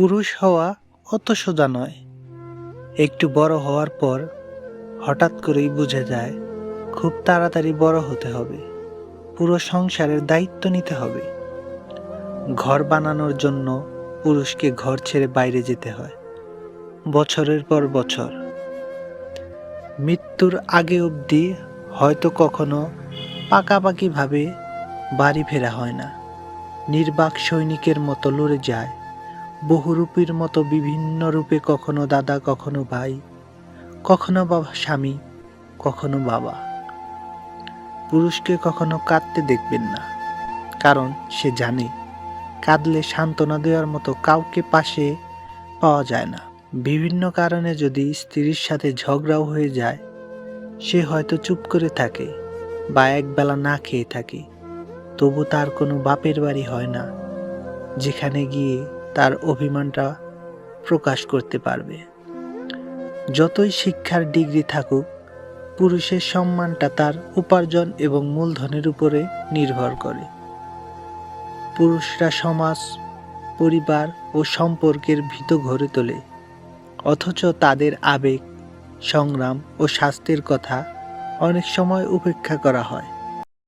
পুরুষ হওয়া অত সোজা নয়। একটু বড় হওয়ার পর হঠাৎ করেই বুঝে যায়, খুব তাড়াতাড়ি বড় হতে হবে। পুরো সংসারের দায়িত্ব নিতে হবে। ঘর বানানোর জন্য পুরুষকে ঘর ছেড়ে বাইরে যেতে হয়, বছরের পর বছর। মৃত্যুর আগে অবধি হয়তো কখনো পাকাপাকিভাবে বাড়ি ফেরা হয় না। নির্বাক সৈনিকের মতো লড়ে যায় বহুরূপীর মতো বিভিন্ন রূপে কখনো দাদা, কখনো ভাই, কখনো বাবা স্বামী, কখনো বাবা। পুরুষকে কখনো কাঁদতে দেখবেন না, কারণ সে জানে কাঁদলে সান্ত্বনা দেওয়ার মতো কাউকে পাশে পাওয়া যায় না। বিভিন্ন কারণে যদি স্ত্রীর সাথে ঝগড়াও হয়ে যায়, সে হয়তো চুপ করে থাকে বা একবেলা না খেয়ে থাকে। তবু তার কোনো বাপের বাড়ি হয় না, যেখানে গিয়ে অভিমানটা প্রকাশ করতে পারবে। যতই শিক্ষার ডিগ্রি থাকুক, পুরুষের সম্মানটা তার উপার্জন এবং মূলধনের উপরে নির্ভর করে। পুরুষরা সমাজ, পরিবার ও সম্পর্কের ভিত গড়ে তোলে, অথচ তাদের আবেগ, সংগ্রাম ও স্বাস্থ্যের কথা অনেক সময় উপেক্ষা করা হয়।